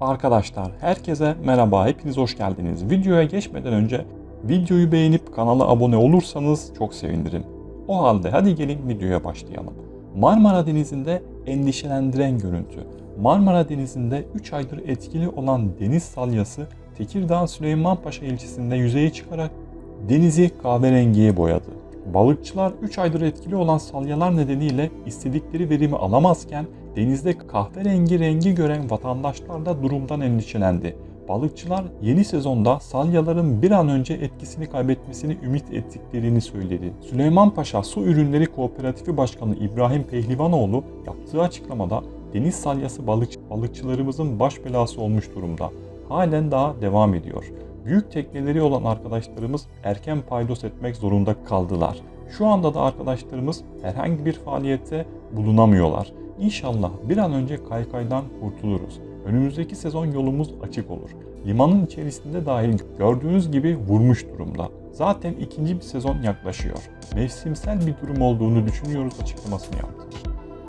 Arkadaşlar herkese merhaba, hepiniz hoş geldiniz. Videoya geçmeden önce videoyu beğenip kanala abone olursanız çok sevinirim. O halde hadi gelin videoya başlayalım. Marmara Denizi'nde endişelendiren görüntü. Marmara Denizi'nde 3 aydır etkili olan deniz salyası Tekirdağ Süleymanpaşa ilçesinde yüzeye çıkarak denizi kahverengiye boyadı. Balıkçılar 3 aydır etkili olan salyalar nedeniyle istedikleri verimi alamazken denizde kahverengi rengi gören vatandaşlar da durumdan endişelendi. Balıkçılar yeni sezonda salyaların bir an önce etkisini kaybetmesini ümit ettiklerini söyledi. Süleymanpaşa Su Ürünleri Kooperatifi Başkanı İbrahim Pehlivanoğlu yaptığı açıklamada deniz salyası balık, balıkçılarımızın baş belası olmuş durumda. Halen daha devam ediyor. Büyük tekneleri olan arkadaşlarımız erken paydos etmek zorunda kaldılar. Şu anda da arkadaşlarımız herhangi bir faaliyette bulunamıyorlar. İnşallah bir an önce kaykaydan kurtuluruz. Önümüzdeki sezon yolumuz açık olur. Limanın içerisinde dahil gördüğünüz gibi vurmuş durumda. Zaten ikinci bir sezon yaklaşıyor. Mevsimsel bir durum olduğunu düşünüyoruz açıklamasını yaptı.